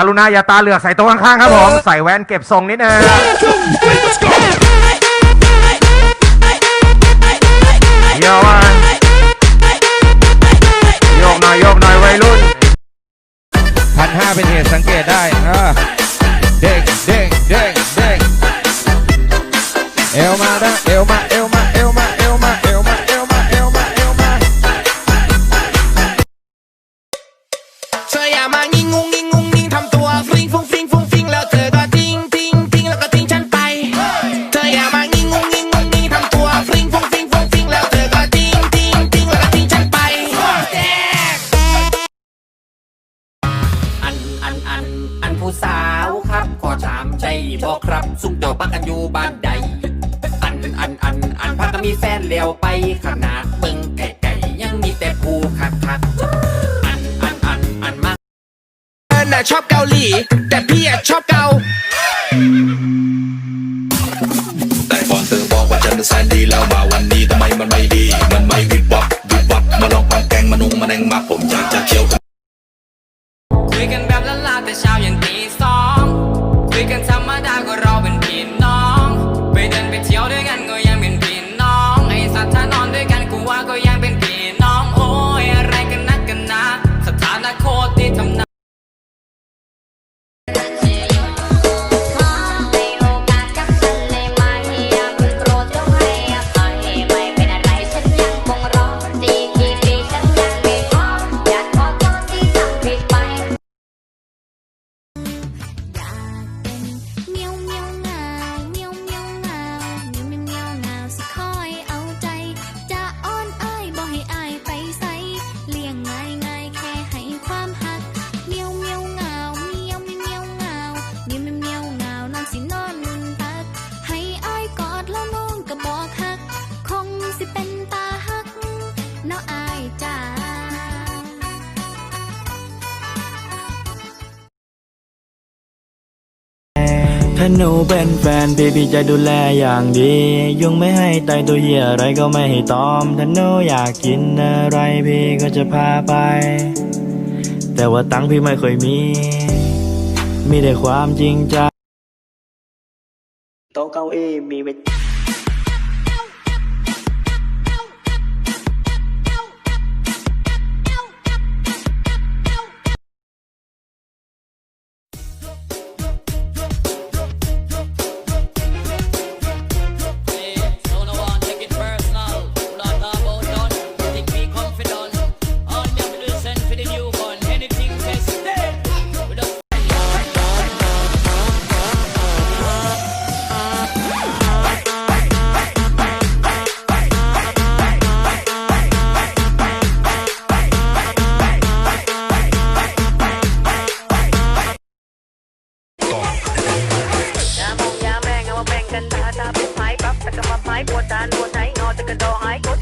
กรุณาอย่าตาเหลือกใส่โต๊ะข้างๆครับผมใส่แว่นเก็บทรงนิดนึงโยกมาโยกหน่อยโยกหน่อยวัยรุ่นพันห้าเป็นเหตุสังเกตได้อ่าเด้งเด้งเด้งเด้งเอวมานะเอวมาเอวมาเอวมาเอวมาเอวมาเอวมาเอวมาเอวมาเธ บอกครับ สุกเจ้าปักกันอยู่บ้านใด อันอันอันอันพักก็มีแฟนเลี้ยวไปขนาดเบิ่งไก่ไก่ยังมีแต่ผู้คักคักอันอันอันอันมากน่ะชอบเกาหลี แต่พี่อะชอบเกา ถ้าหนูเป็นแฟนพี่พี่จะดูแลอย่างดี ยุงไม่ให้ตายตัวเหี้ยอะไรก็ไม่ให้ตอม ถ้าหนูอยากกินอะไรพี่ก็จะพาไป แต่ว่าตังค์พี่ไม่ค่อยมี มีแต่ความจริงใจโต๊ะเก้าอี้มีไว้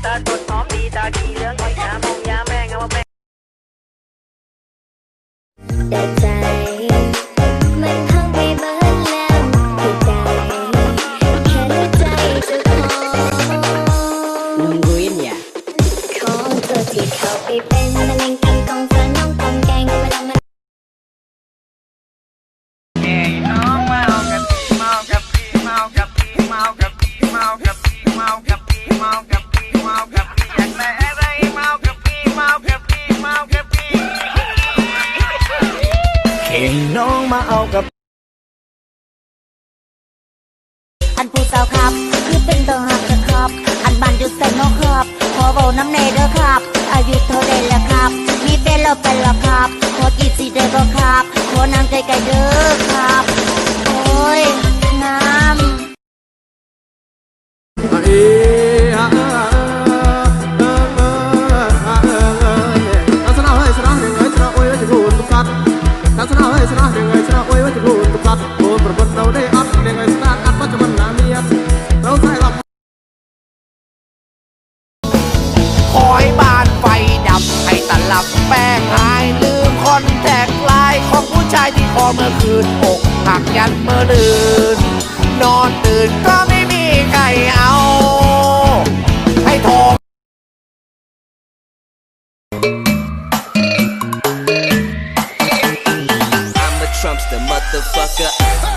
start.com. เอากับ อันผู้สาวครับ คือเป็นตัวหักนะครับ อันบันจุดเซนโนครับ ขอเบาน้ำเนเด้อครับ อายุเท่าใดแล้วครับ มีเป็นแล้วไปแล้วครับ ขอกี่สีเด้บ่ครับ ขอนางไกลๆเด้อ พอเมื่อคืนอกหักยันเมื่อลืนนอนตื่นก็ไม่มีใครเอา ให้โทร I'm the Trump monster motherfucker